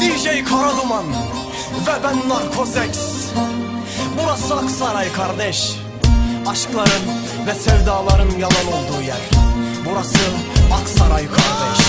DJ Karaduman ve ben Narkozex Burası Aksaray kardeş. Aşkların ve sevdaların yalan olduğu yer. Burası Aksaray kardeş.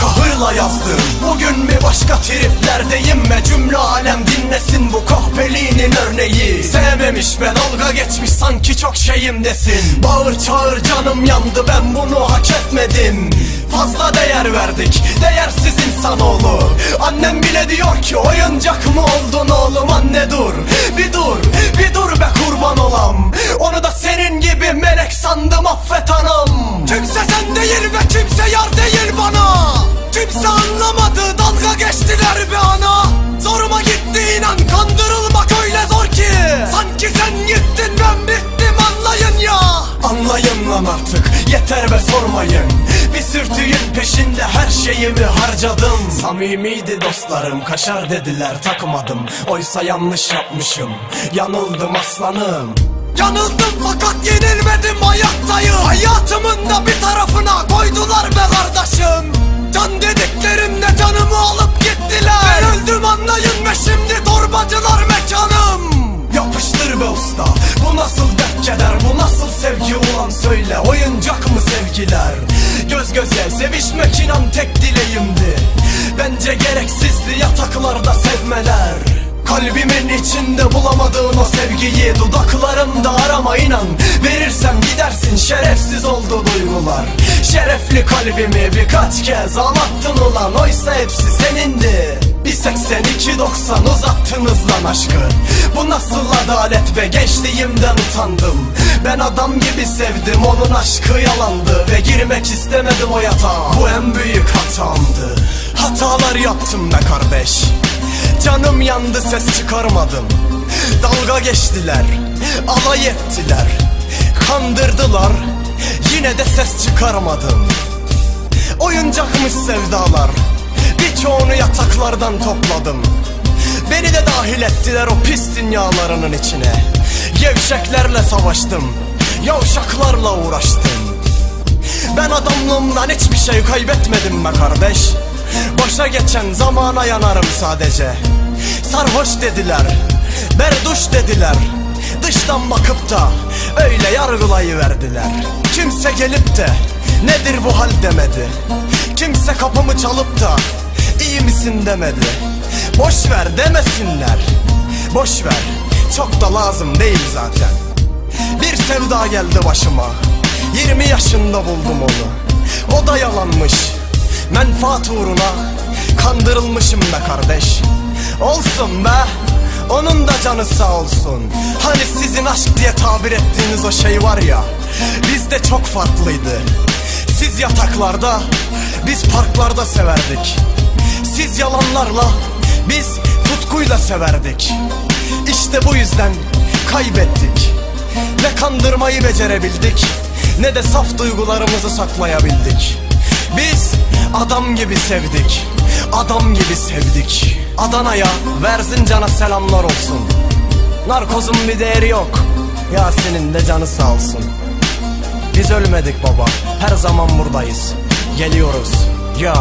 Kahırla yazdım. Bugün mi başka triplerdeyim? Ve cümle alem dinlesin bu kahpeliğinin örneği Sevmemiş ve dalga geçmiş sanki çok şeyim desin. Bağır çağır canım yandı ben bunu hak etmedim. Fazla değer verdik değersiz insanoğlu Annem bile diyor ki oyuncak mı oldun oğlum? Anne dur Bir dur bir dur be kurban olam. Onu da senin gibi melek sandım affet anam. Kimse sen değil ve kimse yar değil bana. Kimse anlamadı dalga geçtiler be ana. Zoruma gitti inan ve sormayın. Bir sürtüğün peşinde her şeyimi harcadım. Samimiydi dostlarım kaşar dediler takmadım. Oysa yanlış yapmışım. Yanıldım aslanım. Yanıldım fakat yenilmedim hayattayım. Hayatımın da bir tarafına koydular be kardeşim. Can dediklerimle canımı alıp gittiler. Ben öldüm anlayın ve şimdi torbacılar mekanım. Yapıştır be usta bu nasıl dert keder bu nasıl sevgi? Ulan söyle Oyuncak sevgiler. Göz göze sevişmek inan tek dileğimdi. Bence gereksizdi yataklarda sevmeler. Kalbimin içinde bulamadığın o sevgiyi Dudaklarımda arama inan. Verirsem gidersin şerefsiz oldu duygular. Şerefli kalbimi birkaç kez ağlattın ulan Oysa hepsi senindi 82-90 uzattınız lan aşkı Bu nasıl adalet be? Gençliğimden utandım. Ben adam gibi sevdim onun aşkı yalandı. Ve girmek istemedim o yatağa. Bu en büyük hatamdı. Hatalar yaptım be kardeş. Canım yandı ses çıkarmadım. Dalga geçtiler Alay ettiler. Kandırdılar Yine de ses çıkarmadım. Oyuncakmış sevdalar Birçoğunu yataklardan topladım. Beni de dahil ettiler o pis dünyalarının içine. Gevşeklerle savaştım Yavşaklarla uğraştım. Ben adamlığımdan hiçbir şey kaybetmedim be kardeş. Boşa geçen zamana yanarım sadece. Sarhoş dediler Berduş dediler. Dıştan bakıp da öyle yargılayıverdiler. Kimse gelip de nedir bu hal demedi. Kimse kapımı çalıp da iyi misin demedi. Boş ver demesinler. Boş ver. Çok da lazım değil zaten. Bir sevda geldi başıma. 20 yaşında buldum onu. O da yalanmış. Menfaat uğruna Kandırılmışım be kardeş. Olsun be. Onun da canı sağ olsun. Hani sizin aşk diye tabir ettiğiniz o şey var ya Bizde çok farklıydı. Siz yataklarda Biz parklarda severdik Siz yalanlarla Biz tutkuyla severdik. İşte bu yüzden kaybettik. Ne kandırmayı becerebildik Ne de saf duygularımızı saklayabildik. Biz adam gibi sevdik Adam gibi sevdik. Adana'ya Verzincan'a selamlar olsun. Narkozun bir değeri yok Yasin'in de canı sağ olsun. Biz ölmedik baba Her zaman buradayız. Geliyoruz Ya